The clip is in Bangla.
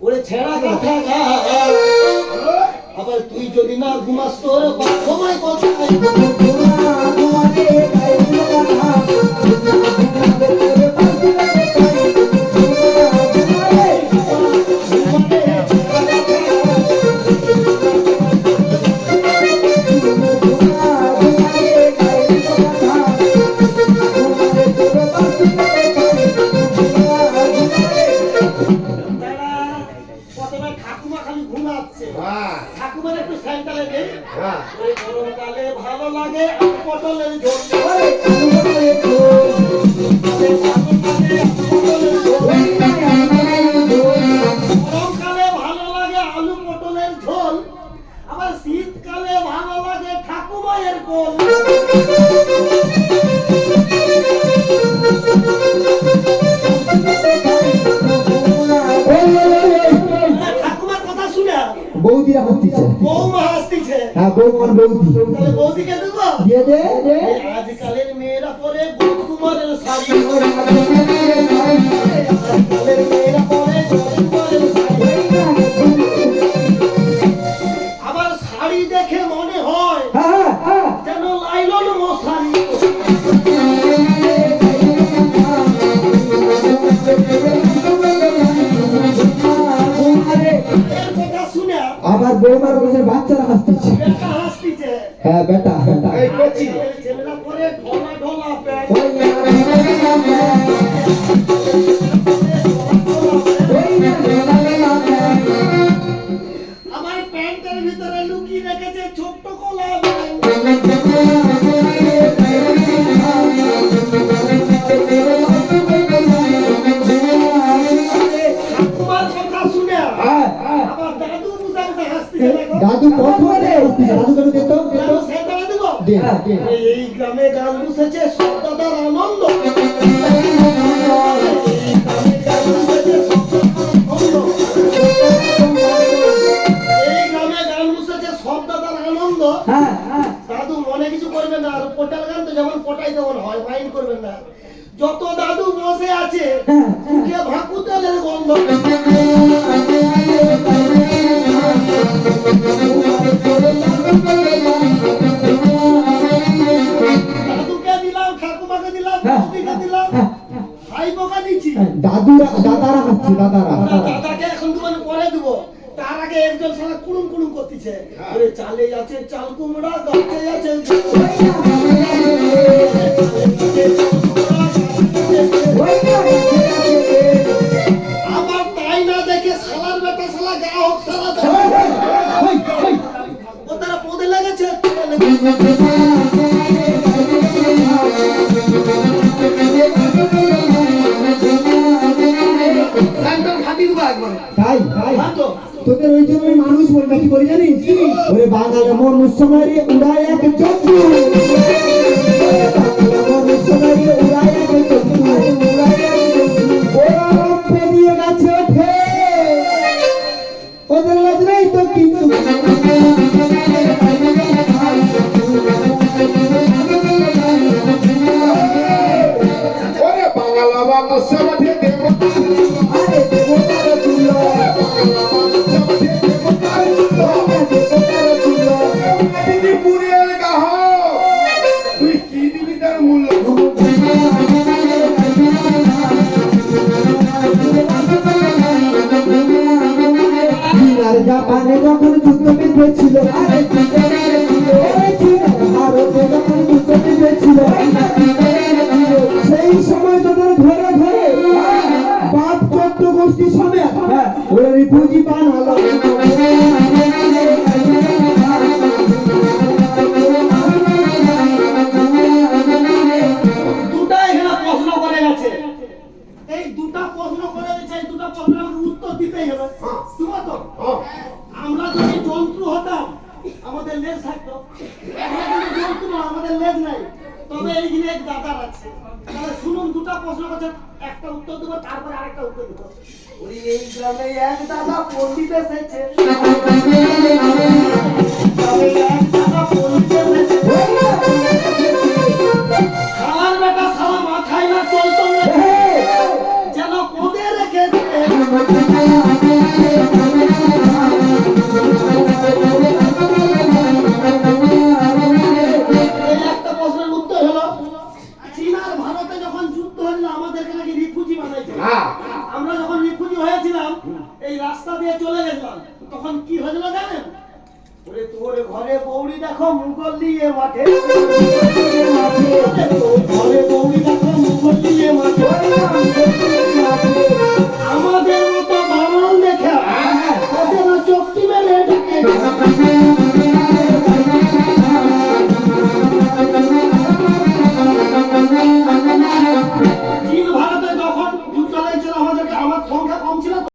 ওরে ছেঁড়া কথা গা। আবার তুই যদি না ঘুমাস তোর সময় কোথায় ঘুমাচ্ছে। হ্যাঁ। ঠাকুমার একটু স্যান্ডালে নেই? হ্যাঁ। ওই গরমকালে ভালো লাগে আর পটলের ঝোল। হাসতিছে হ্যাঁ বৌমার বৌদি তাহলে বৌদিকে দেবো? দিয়ে দে। আজকালের মেয়েরা পরে কুমারের শাড়ি আমার ভিতরে লুকিয়ে রেখেছে ছোট্ট কলা হ্যাঁ, হ্যাঁ। দাদু কত রে দাদু কেন দিত এই গ্রামে গান বসেছে সপ্তাহার আনন্দ। আনন্দ হ্যাঁ হ্যাঁ। দাদু মনে কিছু করবেন না আর পোটাল গান তো যেমন পটাই তেমন হয় মাইন্ড করবেন না। যত দাদু বসে আছে মুখে ভাকু গন্ধ বোকা দিচ্ছি। দাদুরা দাদারা হাসছে দাদারা না, দাদাকে এখন দোকানে পরে দেবো তার আগে একজন সারা কুড়ুম কুড়ুম করতেছে। ওরে চালে আছে চাল কুমড়া গাছে আছে গানটা ফাটিয়ে দেবো একবার তাই তাই ভাতো তোদের ওই জন্য মানুষ বলবে কি করে জানিস ওরে বাঙালি মনুষ্যমারি উড়ায় এক চক্ষু সেই সময় তোদের ধরে ধরে বাপ চোদ্দ গোষ্ঠী সমেত ওরা রিফিউজি ঠিক তো আমরা যদি জন্তু হতাম আমাদের লেজ থাকতো। আমাদের লেজ নাই, তবে এইখানে এক দাদা আছে। শুনুন, দুটো প্রশ্ন করছে একটা উত্তর দেবো, তারপরে আরেকটা উত্তর দেবো। ওই এই গ্রামে এক দাদা পণ্ডিত এসেছে। আমরা যখন নিখুঁজি হয়েছিলাম এই রাস্তা দিয়ে চলে গেছিলাম তখন কি হয়েছিল জানেন? ওরে তোর ঘরে বৌড়ি দেখো মুগল দিয়ে মাঠে। ঘরে